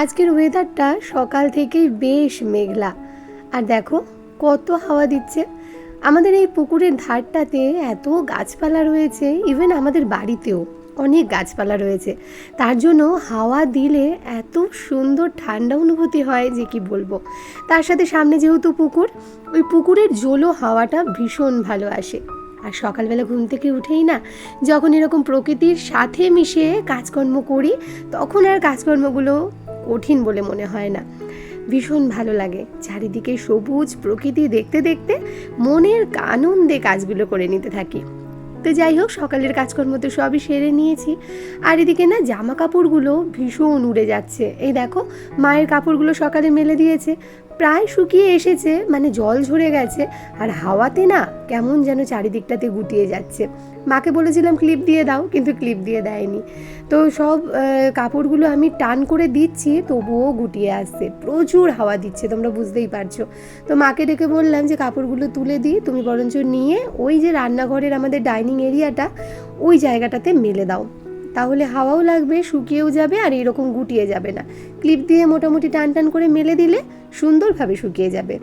আজকের ওয়েদারটা সকাল থেকেই বেশ মেঘলা। আর দেখো, কত হাওয়া দিচ্ছে। আমাদের এই পুকুরের ধারটাতে এত গাছপালা রয়েছে ইভেন আমাদের বাড়িতেও অনেক গাছপালা রয়েছে। তার জন্য হাওয়া দিলে এত সুন্দর ঠান্ডা অনুভূতি হয় যে কি বলব। তার সাথে সামনে যেহেতু পুকুর, ওই পুকুরের জলো হাওয়াটা ভীষণ ভালো আসে। আর সকালবেলা ঘুম থেকে উঠেই না, যখন এরকম প্রকৃতির সাথে মিশে কাজকর্ম করি, তখন আর কাজকর্মগুলো কঠিন বলে মনে হয় না। ভীষণ ভালো লাগে। চারিদিকে সবুজ প্রকৃতি দেখতে দেখতে মনের আনন্দে কাজগুলো করে নিতে থাকি। তো যাই হোক, সকালের কাজকর্ম তো সবই সেরে নিয়েছি। আর এদিকে না জামা কাপড়গুলো ভীষণ উড়ে যাচ্ছে। এই দেখো, মায়ের কাপড়গুলো সকালে মেলে দিয়েছে। প্রায় শুকিয়ে এসেছে মানে জল ঝরে গেছে, আর হাওয়াতে না কেমন যেন চারিদিকটাতে গুটিয়ে যাচ্ছে। মাকে বলেছিলাম, ক্লিপ দিয়ে দাও, কিন্তু ক্লিপ দিয়ে দেয়নি। তো সব কাপড়গুলো আমি টান করে দিচ্ছি, তবুও গুটিয়ে আসছে। প্রচুর হাওয়া দিচ্ছে, তোমরা বুঝতেই পারছ। তো মাকে ডেকে বললাম যে, কাপড়গুলো তুলে দিই, তুমি বরঞ্চ নিয়ে ওই যে রান্নাঘরের আমাদের ডাইনিং এরিয়াটা, ওই জায়গাটাতে মেলে দাও। তাহলে হাওয়াও লাগবে, শুকিয়েও যাবে আর এরকম গুটিয়ে যাবে না। ক্লিপ দিয়ে মোটামুটি টান টান করে মেলে দিলে সুন্দরভাবে শুকিয়ে যাবে।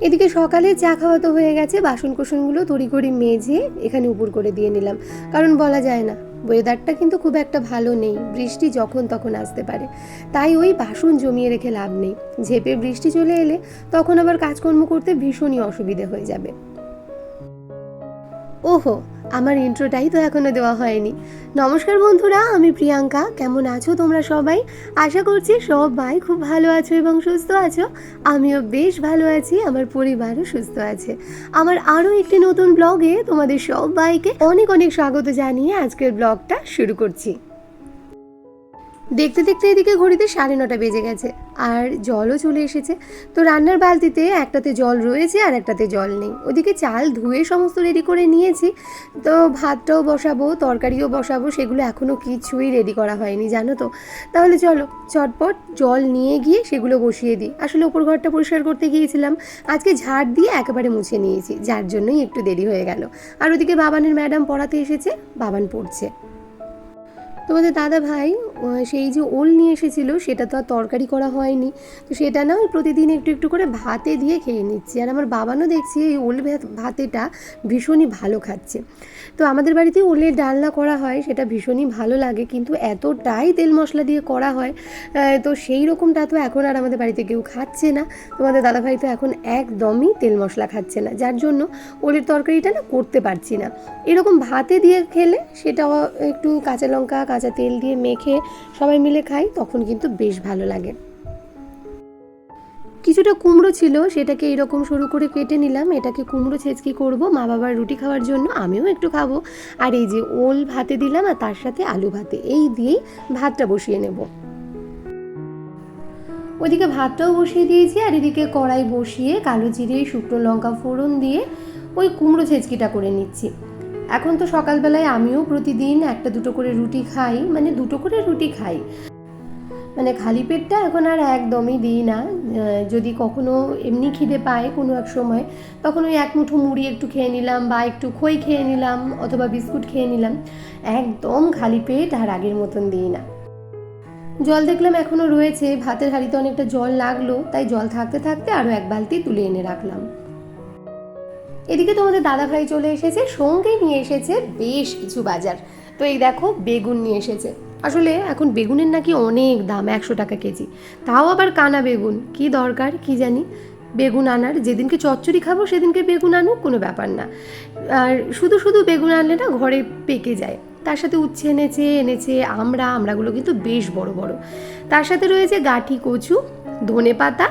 এদিকে সকালে চা খাওয়া তো হয়ে গেছে বাসন কোসনগুলো তড়িঘড়ি মেজে এখানে উপর করে দিয়ে নিলাম। কারণ বলা যায় না ওয়েদারটা কিন্তু খুব একটা ভালো নেই, বৃষ্টি যখন তখন আসতে পারে। তাই ওই বাসন জমিয়ে রেখে লাভ নেই। ঝেপে বৃষ্টি চলে এলে তখন আবার কাজকর্ম করতে ভীষণই অসুবিধে হয়ে যাবে। ওহো আমার ইন্ট্রোটাই তো এখনও দেওয়া হয়নি। নমস্কার বন্ধুরা, আমি প্রিয়াঙ্কা। কেমন আছো তোমরা সবাই? আশা করছি সবাই খুব ভালো আছো এবং সুস্থ আছো। আমিও বেশ ভালো আছি, আমার পরিবারও সুস্থ আছে। আমার আরও একটি নতুন ব্লগে তোমাদের সবাইকে অনেক অনেক স্বাগত জানিয়ে আজকের ব্লগটা শুরু করছি। দেখতে দেখতে এদিকে ঘড়িতে সাড়ে নটা বেজে গেছে, আর জলও চলে এসেছে। তো রান্নার বালতিতে একটাতে জল রয়েছে আর একটাতে জল নেই। ওদিকে চাল ধুয়ে সমস্ত রেডি করে নিয়েছি। তো ভাতটাও বসাবো, তরকারিও বসাবো, সেগুলো এখনও কিছুই রেডি করা হয়নি, জানো তো। তাহলে চলো, চটপট জল নিয়ে গিয়ে সেগুলো বসিয়ে দিই। আসলে ওপর ঘরটা পরিষ্কার করতে গিয়েছিলাম। আজকে ঝাড় দিয়ে একেবারে মুছে নিয়েছি, যার জন্যই একটু দেরি হয়ে গেল। আর ওদিকে বাবানের ম্যাডাম পড়াতে এসেছে, বাবান পড়ছে। তোমাদের দাদা ভাই সেই যে ওল নিয়ে এসেছিল, সেটা তো আর তরকারি করা হয়নি। তো সেটা না প্রতিদিন একটু একটু করে ভাতে দিয়ে খেয়ে নিচ্ছি। আর আমার বাবানও দেখছি এই ওল ভাতেটা ভীষণই ভালো খাচ্ছে। তো আমাদের বাড়িতে ওলের ডালনা করা হয়, সেটা ভীষণই ভালো লাগে, কিন্তু এতটাই তেল মশলা দিয়ে করা হয় তো সেই রকমটা তো এখন আর আমাদের বাড়িতে কেউ খাচ্ছে না। তোমাদের দাদাভাই তো এখন একদমই তেল মশলা খাচ্ছে না, যার জন্য ওলের তরকারিটা না করতে পারছি না। এরকম ভাতে দিয়ে খেলে সেটা একটু কাঁচা লঙ্কা, কাঁচা তেল দিয়ে মেখে সবাই মিলে খাই, তখন কিন্তু বেশ ভালো লাগে। কিছুটা কুমড়ো ছিল, সেটাকে এরকম সরু করে কেটে নিলাম। এটাকে কুমড়ো ছেঁচকি করব মা বাবার রুটি খাওয়ার জন্য, আমিও একটু খাব। আর এই যে ওল ভাতে দিলাম, আর তার সাথে আলু ভাতে, এই দিয়েই ভাতটা বসিয়ে নেব। ওদিকে ভাতটাও বসিয়ে দিয়েছি, আর এদিকে কড়াই বসিয়ে কালো জিরে, শুকনো লঙ্কা ফোড়ন দিয়ে ওই কুমড়ো ছেঁচকিটা করে নিচ্ছি। এখন তো সকালবেলায় আমিও প্রতিদিন একটা দুটো করে রুটি খাই মানে দুটো করে রুটি খাই। মানে খালি পেটটা এখন আর একদমই দিই না। যদি কখনো এমনি খিদে পায় কোনো এক সময়, তখন ওই এক মুঠো মুড়ি একটু খেয়ে নিলাম বা একটু খই খেয়ে নিলাম অথবা বিস্কুট খেয়ে নিলাম, একদম খালি পেট আর আগের মতন দিই না। জল দেখলাম এখনও রয়েছে, ভাতের হাঁড়িতে অনেকটা জল লাগল, তাই জল থাকতে থাকতে আরও এক বালতি তুলে এনে রাখলাম। এদিকে তোমাদের দাদা ভাই চলে এসেছে, সঙ্গে নিয়ে এসেছে বেশ কিছু বাজার। তো এই দেখো, বেগুন নিয়ে এসেছে। আসলে এখন বেগুনের নাকি অনেক দাম, একশো টাকা কেজি। তাও আবার কানা বেগুন, কি দরকার কি জানি? বেগুন আনার, যেদিনকে চচ্চড়ি খাব সেদিনকে বেগুন আনুক, কোনো ব্যাপার না। আর শুধু শুধু বেগুন আনলে না ঘরে পেকে যায়। তার সাথে উচ্ছে এনেছে এনেছে আমড়া আমড়াগুলো কিন্তু বেশ বড় বড়। তার সাথে রয়েছে গাঠি কচু ধনে পাতা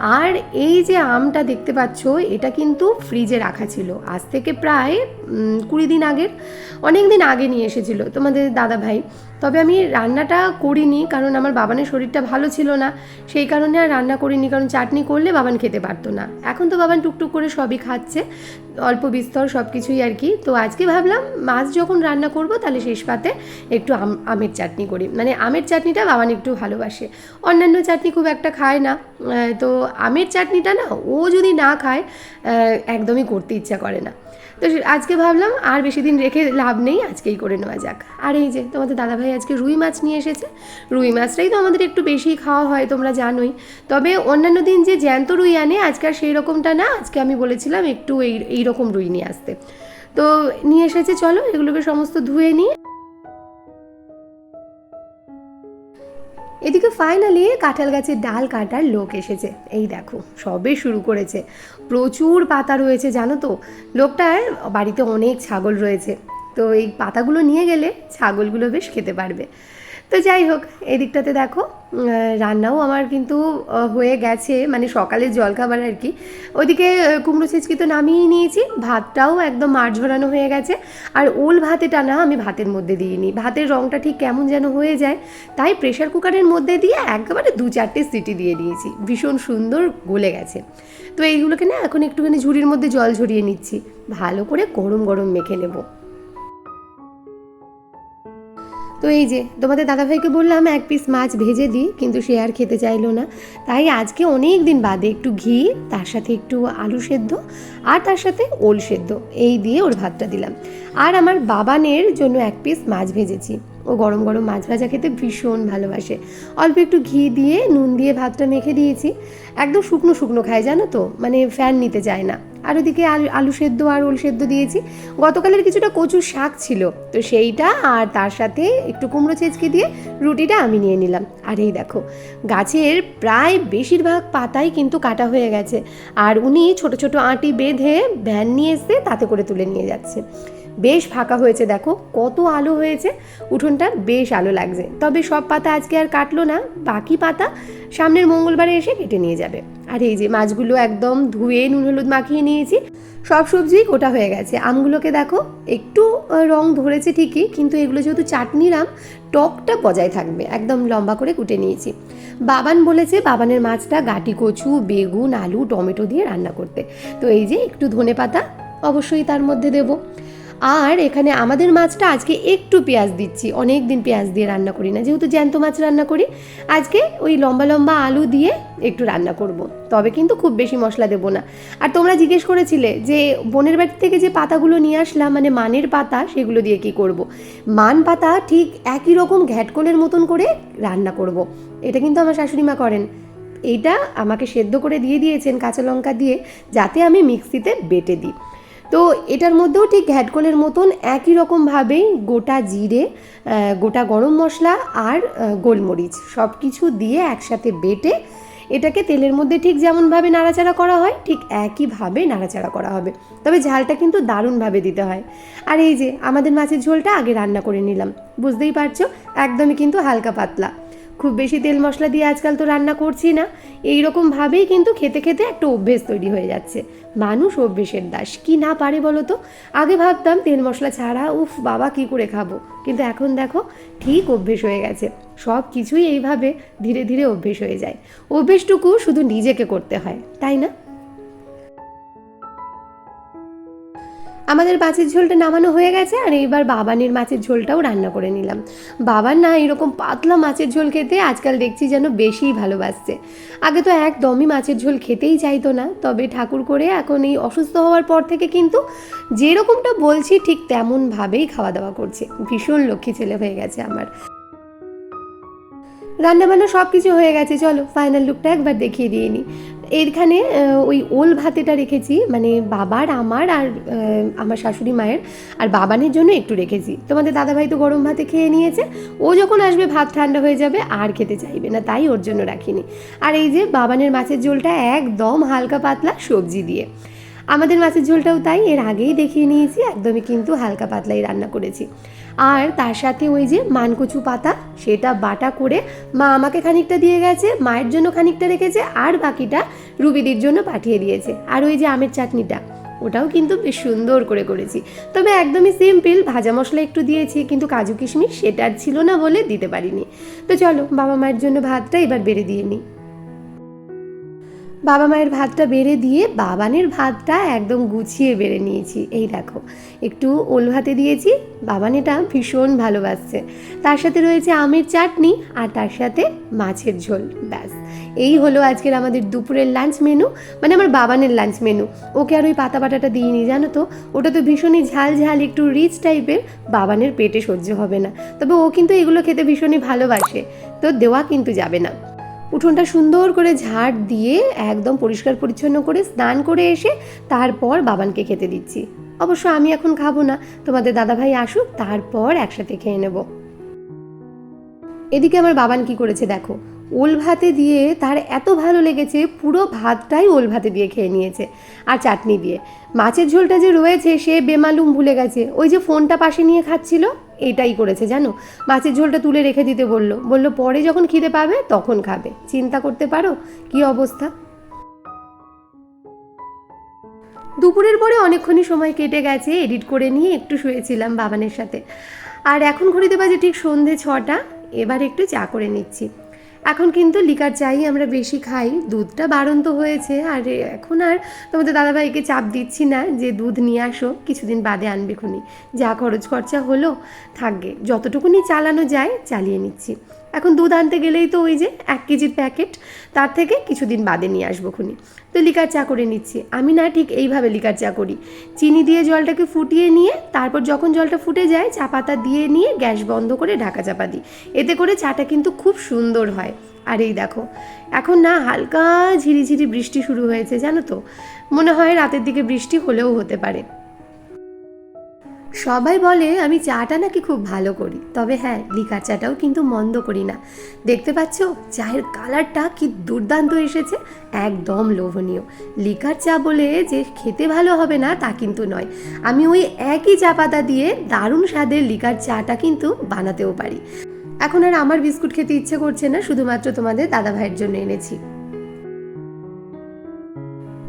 আর এই যে আমটা দেখতে পাচ্ছ, এটা কিন্তু ফ্রিজে রাখা ছিল। আজ থেকে প্রায় কুড়ি দিন আগের, অনেক দিন আগে নিয়ে এসেছিল। তোমাদের দাদা ভাই তবে আমি রান্নাটা করিনি, কারণ আমার বাবানের শরীরটা ভালো ছিল না। সেই কারণে আর রান্না করিনি, কারণ চাটনি করলে বাবান খেতে পারতো না। এখন তো বাবান টুকটুক করে সবই খাচ্ছে, অল্প বিস্তর সব কিছুই আর কি। তো আজকে ভাবলাম, মাছ যখন রান্না করব, তাহলে শেষ পাতে একটু আম, আমের চাটনি করি। মানে আমের চাটনিটা বাবান একটু ভালোবাসে। অন্যান্য চাটনি খুব একটা খায় না। তো আমের চাটনিটা না, ও যদি না খায় একদমই করতে ইচ্ছা করে না। তো আজকে ভাবলাম আর বেশি দিন রেখে লাভ নেই, আজকেই করে নেওয়া যাক। আর এই যে তোমাদের দাদাভাই আজকে রুই মাছ নিয়ে এসেছে। রুই মাছটাই তো আমাদের একটু বেশি খাওয়া হয়, তোমরা জানোই। তবে অন্যান্য দিন যে জ্যান্ত রুই আনে, আজকে আর সেই রকমটা না, আজকে আমি বলেছিলাম একটু এই এইরকম রুই নিয়ে আসতে। তো নিয়ে এসেছে, চলো এগুলোকে সমস্ত ধুয়ে নিই এদিকে ফাইনালি কাঁঠাল গাছের ডাল কাটার লোক এসেছে। এই দেখো, সবে শুরু করেছে। প্রচুর পাতা রয়েছে, জানো তো? লোকটার বাড়িতে অনেক ছাগল রয়েছে। তো এই পাতাগুলো নিয়ে গেলে ছাগলগুলো বেশ খেতে পারবে। তো যাই হোক এই দিকটাতে দেখো রান্নাও আমার কিন্তু হয়ে গেছে মানে সকালের জলখাবার আর কি। ওইদিকে কুমড়ো ছেচকি তো নামিয়েই নিয়েছি, ভাতটাও একদম মার ঝরানো হয়ে গেছে। আর ওল ভাতেটা না আমি ভাতের মধ্যে দিয়ে নিই ভাতের রঙটা ঠিক কেমন যেন হয়ে যায়, তাই প্রেশার কুকারের মধ্যে দিয়ে একেবারে দু চারটে সিটি দিয়ে দিয়েছি। ভীষণ সুন্দর গলে গেছে। তো এইগুলোকে না এখন একটুখানি ঝুড়ির মধ্যে জল ঝরিয়ে নিচ্ছি। ভালো করে গরম গরম মেখে নেব। তো এই যে, তোমাদের দাদাভাইকে বললাম এক পিস মাছ ভেজে দিই, কিন্তু সে আর খেতে চাইলো না। তাই আজকে অনেক দিন বাদে একটু ঘি, তার সাথে একটু আলু সেদ্ধ, আর তার সাথে ওল সেদ্ধ। এই দিয়ে ওর ভাতটা দিলাম। আর আমার বাবানের জন্য এক পিস মাছ ভেজেছি। ও গরম গরম মাছ ভাজা খেতে ভীষণ ভালোবাসে। অল্প একটু ঘি দিয়ে, নুন দিয়ে ভাতটা মেখে দিয়েছি। একদম শুকনো শুকনো খায়, জানো তো? মানে ফ্যান নিতে চায় না। আর ওদিকে আলু আলু সেদ্ধ আর ওল সেদ্ধ দিয়েছি। গতকালের কিছুটা কচু শাক ছিল। তো সেইটা আর তার সাথে একটু কুমড়ো ছেচকি দিয়ে রুটিটা আমি নিয়ে নিলাম। আর এই দেখো, গাছের প্রায় বেশিরভাগ পাতাই কিন্তু কাটা হয়ে গেছে। আর উনি ছোট ছোট আঁটি বেঁধে ভ্যান নিয়ে এসে তাতে করে তুলে নিয়ে যাচ্ছে। বেশ ফাঁকা হয়েছে, দেখো। কত আলো হয়েছে। উঠোনটার বেশ আলো লাগছে। তবে সব পাতা আজকে আর কাটলো না। বাকি পাতা সামনের মঙ্গলবারে এসে কেটে নিয়ে যাবে। আর এই যে মাছগুলো একদম ধুয়ে নুন, হলুদ মাখিয়ে নিয়েছি, সব সবজি গোটা হয়ে গেছে। আমগুলোকে দেখো, একটু রং ধরেছে ঠিকই, কিন্তু এগুলো যেহেতু চাটনির আম টকটা বজায় থাকবে। একদম লম্বা করে কুটে নিয়েছি। বাবান বলেছে, বাবানের মাছটা গাটি কচু, বেগুন, আলু, টমেটো দিয়ে রান্না করতে। তো এই যে একটু ধনে পাতা, অবশ্যই তার মধ্যে দেবো। আর এখানে আমাদের মাছটা আজকে একটু পেঁয়াজ দিচ্ছি অনেক দিন পেঁয়াজ দিয়ে রান্না করি না যেহেতু জ্যান্ত মাছ রান্না করি, আজকে ওই লম্বা লম্বা আলু দিয়ে একটু রান্না করব। তবে কিন্তু খুব বেশি মশলা দেবো না আর তোমরা জিজ্ঞেস করেছিলে যে বোনের বাড়ি থেকে যে পাতাগুলো নিয়ে আসলাম মানে মানের পাতা, সেগুলো দিয়ে কি করব। মান পাতা ঠিক একই রকম ঘ্যাটকলের মতন করে রান্না করব। এটা কিন্তু আমার শাশুড়ি মা করেন এইটা আমাকে সেদ্ধ করে দিয়ে দিয়েছেন কাঁচা লঙ্কা দিয়ে, যাতে আমি মিক্সিতে বেটে দিই তো এটার মধ্যেও ঠিক ঘ্যাটকলের মতন একই রকমভাবেই গোটা জিরে গোটা গরম মশলা আর গোলমরিচ সব কিছু দিয়ে একসাথে বেটে এটাকে তেলের মধ্যে ঠিক যেমনভাবে নাড়াচাড়া করা হয়, ঠিক একইভাবে নাড়াচাড়া করা হবে। তবে ঝালটা কিন্তু দারুণভাবে দিতে হয়। আর এই যে আমাদের মাছের ঝোলটা আগে রান্না করে নিলাম। বুঝতেই পারছ? একদমই কিন্তু হালকা পাতলা। খুব বেশি তেল মশলা দিয়ে আজকাল তো রান্না করছি না। এই রকম ভাবেই কিন্তু খেতে খেতে একটা অভ্যেস তৈরি হয়ে যাচ্ছে। মানুষ অভ্যেসের দাস, কি না পারে বলো তো? আগে ভাবতাম তেল মশলা ছাড়া, উফ, বাবা, কি করে খাব? কিন্তু এখন দেখো, ঠিক অভ্যেস হয়ে গেছে। সব কিছুই এইভাবে ধীরে ধীরে অভ্যেস হয়ে যায়। অভ্যেসটুকু শুধু নিজেকে করতে হয়, তাই না? আমাদের মাছের ঝোলটা নামানো হয়ে গেছে আর এইবার বাবানের মাছের ঝোলটাও রান্না করে নিলাম। বাবার না এরকম পাতলা মাছের ঝোল খেতে আজকাল দেখছি যেন বেশিই ভালোবাসছে। আগে তো একদমই মাছের ঝোল খেতেই চাইতো না, তবে ঠাকুর করে এখন এই অসুস্থ হওয়ার পর থেকে কিন্তু যেরকমটা বলছি ঠিক তেমনভাবেই খাওয়া দাওয়া করছে। ভীষণ লক্ষ্মী ছেলে হয়ে গেছে আমার। রান্নাবান্না সব কিছু হয়ে গেছে, চলো ফাইনাল লুকটা একবার দেখিয়ে দিয়ে নিই এখানে ওই ওল ভাতেটা রেখেছি মানে বাবার, আমার আর আমার শাশুড়ি মায়ের, আর বাবানের জন্য একটু রেখেছি। তোমাদের দাদাভাই তো গরম ভাতে খেয়ে নিয়েছে, ও যখন আসবে ভাত ঠান্ডা হয়ে যাবে, আর খেতে চাইবে না, তাই ওর জন্য রাখিনি। আর এই যে বাবানের মাছের ঝোলটা একদম হালকা পাতলা সবজি দিয়ে। আমাদের মাছের ঝোলটাও তাই, এর আগেই দেখিয়ে নিয়েছি, একদমই কিন্তু হালকা পাতলাই রান্না করেছি। আর তার সাথে ওই যে মানকচু পাতা, সেটা বাটা করে মা আমাকে খানিকটা দিয়ে গেছে, মায়ের জন্য খানিকটা রেখেছে, আর বাকিটা রুবিদির জন্য পাঠিয়ে দিয়েছে। আর ওই যে আমের চাটনিটা, ওটাও কিন্তু বেশ সুন্দর করে করেছি। তবে একদমই সিম্পল, ভাজা মশলা একটু দিয়েছি, কিন্তু কাজু কিশমিশ সেটা আর ছিল না বলে দিতে পারিনি। তো চলো, বাবা মায়ের জন্য ভাতটা এবার বেড়ে দিয়ে নিই। বাবা মায়ের ভাতটা বেড়ে দিয়ে বাবানের ভাতটা একদম গুছিয়ে বেড়ে নিয়েছি। এই দেখো, একটু ওল ভাতে দিয়েছি বাবান এটা ভীষণ ভালোবাসছে। তার সাথে রয়েছে আমের চাটনি আর তার সাথে মাছের ঝোল, ব্যাস। এই হলো আজকের আমাদের দুপুরের লাঞ্চ মেনু মানে আমার বাবানের লাঞ্চ মেনু। ওকে আর ওই পাতা বাটাটা দিইনি, জানো তো? ওটা তো ভীষণই ঝাল ঝাল, একটু রিচ টাইপের বাবানের পেটে সহ্য হবে না। তবে ও কিন্তু এগুলো খেতে ভীষণই ভালোবাসে, তো দেওয়া কিন্তু যাবে না। উঠোনটা সুন্দর করে ঝাড় দিয়ে একদম পরিষ্কার পরিচ্ছন্ন করে স্নান করে এসে তারপর বাবানকে খেতে দিচ্ছি। অবশ্য আমি এখন খাব না, তোমাদের দাদাভাই আসুক, তারপর একসাথে খেয়ে নেব। এদিকে আমার বাবান কি করেছে দেখো, ওল ভাতে দিয়ে তার এত ভালো লেগেছে, পুরো ভাতটাই ওল ভাতে দিয়ে খেয়ে নিয়েছে। আর চাটনি দিয়ে। মাছের ঝোলটা যে রয়েছে, সে বেমালুম ভুলে গেছে। ওই যে ফোনটা পাশে নিয়ে খাচ্ছিল এটাই করেছে, জানো? মাছের ঝোলটা তুলে রেখে দিতে বলল। বলল, পরে যখন খিদে পাবে, তখন খাবে। চিন্তা করতে পারো? কি অবস্থা? দুপুরের পরে অনেকক্ষণই সময় কেটে গেছে, এডিট করে নিয়ে একটু শুয়েছিলাম বাবানের সাথে। আর এখন ঘড়িতে বাজে ঠিক সন্ধে ছটা, এবার একটু চা করে নিচ্ছি। এখন কিন্তু লিকার চাই আমরা বেশি খাই। দুধটা বারণ তো হয়েছে। আর এখন আর তোমাদের দাদাভাইকে চাপ দিচ্ছি না যে দুধ নিয়ে আসো, কিছুদিন বাদে আনবে খুনি। যা খরচ খরচা হলো, থাকবে। যতটুকুনি চালানো যায়, চালিয়ে নিচ্ছি। এখন দুধ আনতে গেলেই তো ওই যে এক কেজির প্যাকেট, তার থেকে কিছুদিন বাদে নিয়ে আসব খুনি। তো লিকার চা করে নিচ্ছি। আমি না ঠিক এইভাবে লিকার চা করি। চিনি দিয়ে জলটাকে ফুটিয়ে নিয়ে, তারপর যখন জলটা ফুটে যায়, চা পাতা দিয়ে নিয়ে গ্যাস বন্ধ করে ঢাকা চাপা দিই। এতে করে চাটা কিন্তু খুব সুন্দর হয়। আর এই দেখো, এখন না হালকা ঝিরিঝিরি বৃষ্টি শুরু হয়েছে, জানো তো? মনে হয় রাতের দিকে বৃষ্টি হলেও হতে পারে। সবাই বলে, আমি চাটা নাকি খুব ভালো করি। তবে হ্যাঁ লিকার চাটাও কিন্তু মন্দ করি না। দেখতে পাচ্ছ, চায়ের কালারটা কি দুর্দান্ত এসেছে, একদম লোভনীয়। লিকার চা বলে যে খেতে ভালো হবে না, তা কিন্তু নয়। আমি ওই একই চা পাতা দিয়ে দারুণ স্বাদের লিকার চাটা কিন্তু বানাতেও পারি। এখন আর আমার বিস্কুট খেতে ইচ্ছে করছে না, শুধুমাত্র তোমাদের দাদা ভাইয়ের জন্য এনেছি।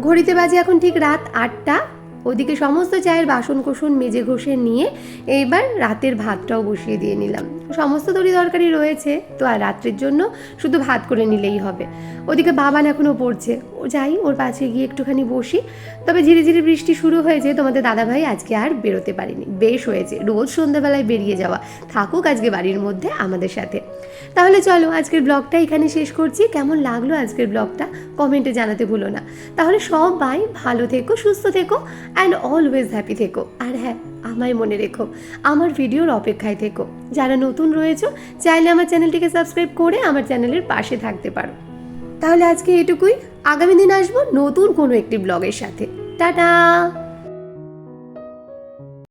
ঘড়িতে বাজে এখন ঠিক রাত আটটা। ওদিকে সমস্ত চায়ের বাসন কোসন মেজে ঘষে নিয়ে এইবার রাতের ভাতটাও বসিয়ে দিয়ে নিলাম। সমস্ত তরি তরকারি রয়েছে, তো আর রাত্রের জন্য শুধু ভাত করে নিলেই হবে। ওদিকে বাবান এখনও পড়ছে। ও যাই, ওর পাশে গিয়ে একটুখানি বসি। তবে ধীরে ধীরে বৃষ্টি শুরু হয়েছে, তোমাদের দাদাভাই আজকে আর বেরোতে পারিনি। বেশ হয়েছে, রোজ সন্ধ্যাবেলায় বেরিয়ে যাওয়া। থাকুক আজকে বাড়ির মধ্যে আমাদের সাথে। তাহলে চলো আজকের ব্লগটা এখানে শেষ করছি। কেমন লাগল আজকের ব্লগটা? কমেন্টে জানাতে ভুলো না। তাহলে সবাই ভালো থেকো, সুস্থ থেকো অ্যান্ড অলওয়েজ হ্যাপি থেকো। আর হ্যাঁ আমায় মনে রেখো, আমার ভিডিওর অপেক্ষায় থেকো। যারা নতুন রয়েছে, চাইলে আমার চ্যানেলটিকে সাবস্ক্রাইব করে আমার চ্যানেলের পাশে থাকতে পারো। তাহলে আজকে এটুকুই। আগামী দিন আসব নতুন কোনো একটি ব্লগের সাথে। টাটা!